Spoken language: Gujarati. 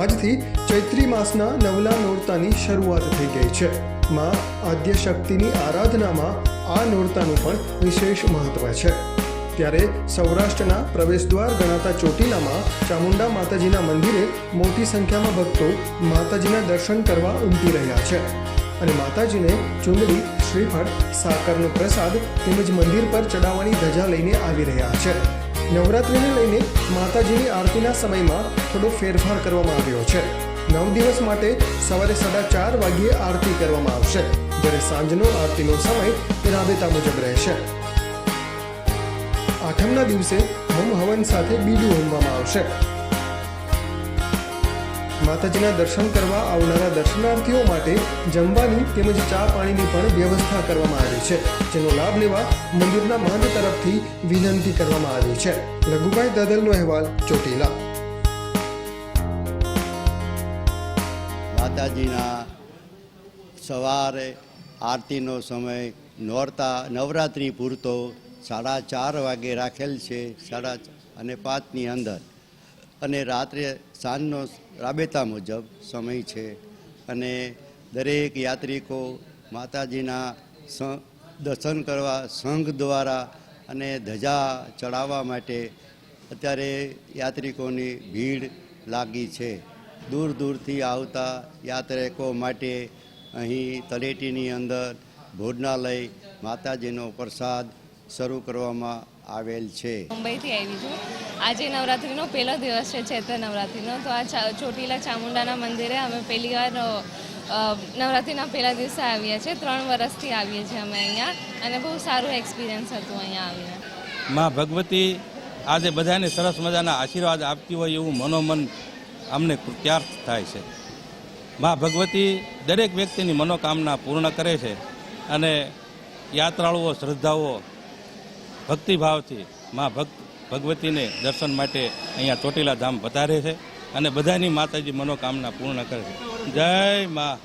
આજથી ચૈત્રી માસના નવલા નોરતાની શરૂઆત થઈ ગઈ છે. માં આદ્ય શક્તિની આરાધનામાં આ નોરતાનું પણ વિશેષ મહત્વ છે. ત્યારે સૌરાષ્ટ્રના પ્રવેશદ્વાર ગણાતા ચોટીલામાં ચામુંડા માતાજીના મંદિરે મોટી સંખ્યામાં ભક્તો માતાજીના દર્શન કરવા ઉમટી રહ્યા છે અને માતાજીને ચુંદડી, શ્રીફળ, સાકરનો પ્રસાદ તેમજ મંદિર પર ચડાવવાની ધજા લઈને આવી રહ્યા છે. નવરાત્રિને લઈને માતાજીની આરતીના સમયમાં થોડો ફેરફાર કરવામાં આવ્યો છે. નવ દિવસ માટે સવારે સાડા ચાર વાગ્યે આરતી કરવામાં આવશે, જ્યારે સાંજનો આરતીનો સમય રાબેતા મુજબ રહેશે. આઠમના દિવસે હોમ હવન સાથે બીડું હોમવામાં આવશે. માતાજીના દર્શન કરવા આવનારા દર્શનાર્થીઓ માટે જમવાની તેમજ ચા પાણીની પણ વ્યવસ્થા કરવામાં આવી છે, જેનો લાભ લેવા મંદિરના મહંત તરફથી વિનંતી કરવામાં આવી છે. લઘુભાઈ દાદલનો અહેવાલ, ચોટીલા. માતાજીના સવારે આરતીનો સમય નોરતા, નવરાત્રિ પૂરતો સાડા ચાર વાગે રાખેલ છે, સાડા અને પાંચની અંદર. અને રાત્રે સાંજનો રાબેતા મુજબ સમય છે. અને દરેક યાત્રિકો માતાજીના દર્શન કરવા સંઘ દ્વારા અને ધજા ચડાવવા માટે અત્યારે યાત્રિકોની ભીડ લાગી છે. દૂર દૂરથી આવતા યાત્રિકો માટે અહીં તળેટીની અંદર ભોજનાલય, માતાજીનો પ્રસાદ શરૂ કરવામાં આવેલ છે. મુંબઈથી આવી છું. આજે નવરાત્રિનો પહેલો દિવસ છે ચૈત્ર નવરાત્રિનો. તો આ ચા- ચોટીલા ચામુંડાના મંદિરે અમે પહેલી વાર નવરાત્રિના પહેલા દિવસે આવીએ છીએ. ત્રણ વર્ષથી આવીએ છીએ અમે અહીંયા. અને બહુ સારું એક્સપિરિયન્સ હતું અહીંયા આવીને. માં ભગવતી આજે બધાને સરસ મજાના આશીર્વાદ આપતી હોય એવું મનોમન અમને કૃત્યાર્થ થાય છે. માં ભગવતી દરેક વ્યક્તિની મનોકામના પૂર્ણ કરે છે. અને યાત્રાળુઓ શ્રદ્ધાઓ ભક્તિભાવથી માં ભક્ત ભગવતીને દર્શન માટે અહીંયા ચોટીલા ધામ વધારે છે અને બધાની માતાજી મનોકામના પૂર્ણ કરે છે. જય માં